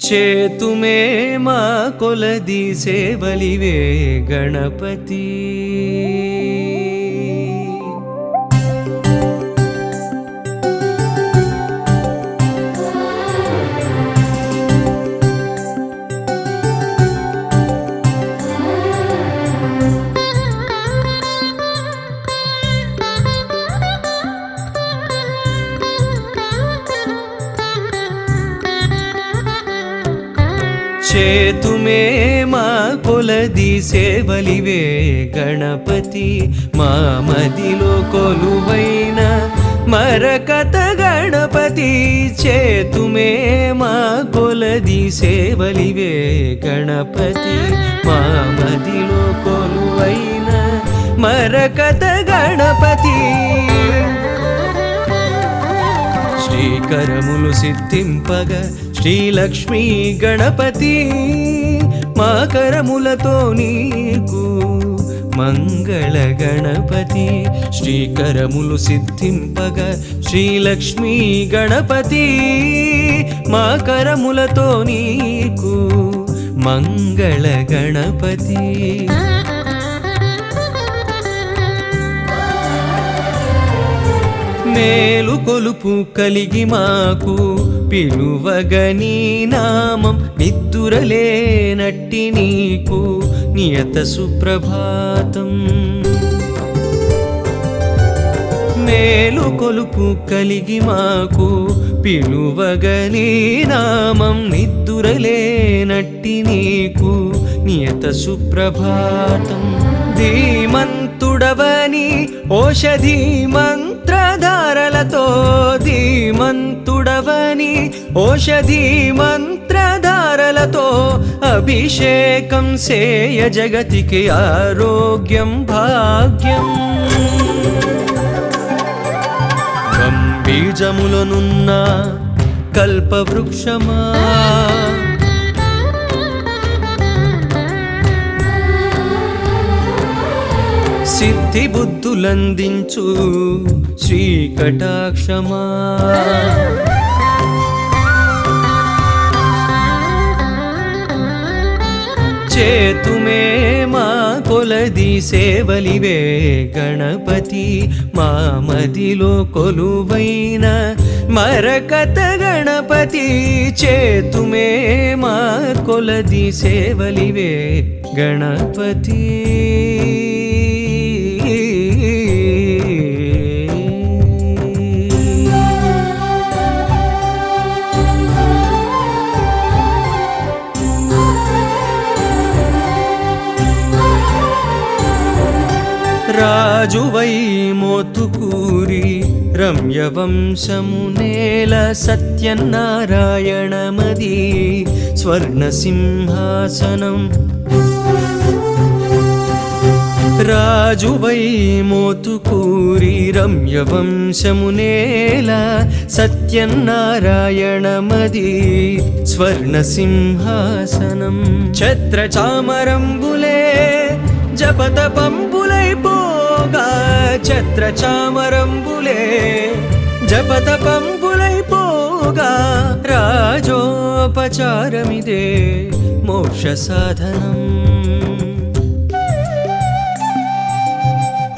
चेतुमे मा कुलदि बलिवे गणपती। చేతుమే మా కొలది సేవలివే గణపతి. మా మదిలో కొలువైన మరకత గణపతి. చేతుమే మా కొలది సేవలివే గణపతి. మా మదిలో కొలువైన మరకత గణపతి. శ్రీకరములు సిద్ధింపగ శ్రీలక్ష్మీ గణపతి మాకరములతో నీకు మంగళ గణపతి. శ్రీకరములు సిద్ధింపగ శ్రీలక్ష్మీ గణపతి మాకరములతో నీకు మంగళ గణపతి. మేలు కొలుపు కలిగి మాకు. పిలువగని నామం నిద్దురలేనట్టి నీకు. నియత సుప్రభాతం. మేలు కొలుపు కలిగి మాకు. పిలువగని నామం నిద్దురలేనట్టి నీకు. నియత సుప్రభాతం. ధీమంతుడవని ఓషధీమంగ మంత్రధారలతో ధీమంతుడవని ఓషధి మంత్రధారలతో అభిషేకం సేయ జగతికి ఆరోగ్యం భాగ్యం. బీజములనున్న కల్పవృక్షమా? సిద్ధి బుద్ధులందించు శ్రీకటాక్షమా. చేతుమే మా కొలది సేవలివే గణపతి మా మదిలో కొలువైన మరకత గణపతి చేతుమే మా కొలది సేవలివే గణపతి. రాజువై మోతుకూరి రమ్యవంశము నేల సత్యనారాయణమది స్వర్ణసింహాసనం. రాజువై మోతుకూరి రమ్యవంశము నేల సత్యనారాయణమది స్వర్ణసింహాసనం. ఛత్రచామరంబులే జపత పంబులైపో ఛత్ర చామరంబులే జపతపంబులైపోగా రాజోపచారమిదే మోక్ష సాధనం.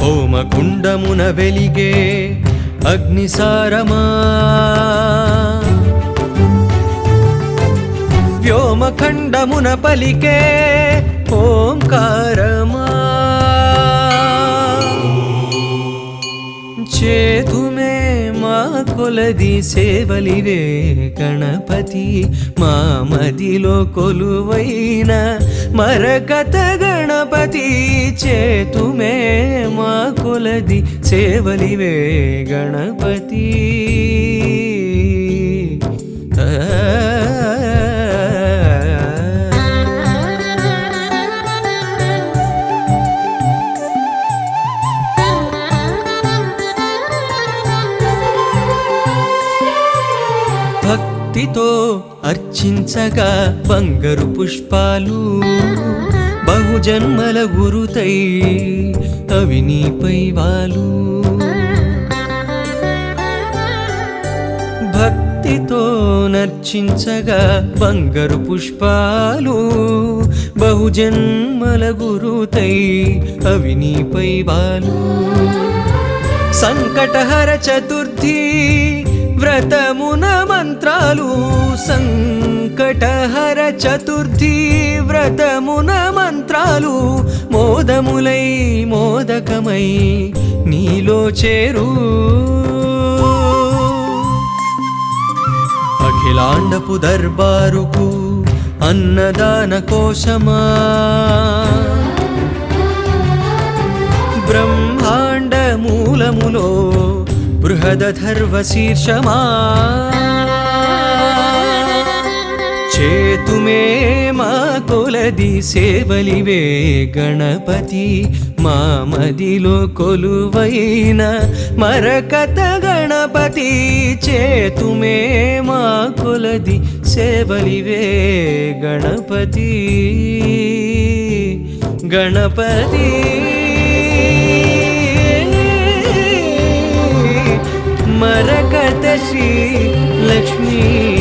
హోమకుండమున వెలిగే అగ్నిసారమా. వ్యోమఖండమున పలికే ఓంకారమా. చేతుమే మా కొలది సేవలివే గణపతి. మా మదిలో కొలువైన మరకత గణపతి చేతుమే మా కొలది సేవలివే గణపతి. భక్తితో అర్చించగా బంగారు పుష్పాలు బహుజన్మల గురుతై అవి నీపై వాలు. భక్తితో నర్చించగా బంగారు పుష్పాలు బహుజన్మల గురుతై అవి నీపై వాలు. సంకటహర చతుర్థి వ్రతమున మంత్రాలు సంకటహర చతుర్థి వ్రతమున మంత్రాలు మోదములై మోదకమై నీలో చేరు. అఖిలాండపు దర్బారుకు అన్నదాన కోశమా. బ్రహ్మాండ మూలములో బృహదధర్వ శీర్షమా చేతుమే మా కొలది సేవలివే గణపతి. మా మదిలో కొలువైన మరకత గణపతి. చేతుమే మా కొలది సేవలివే గణపతి. గణపతి. మరకత శ్రీ లక్ష్మీ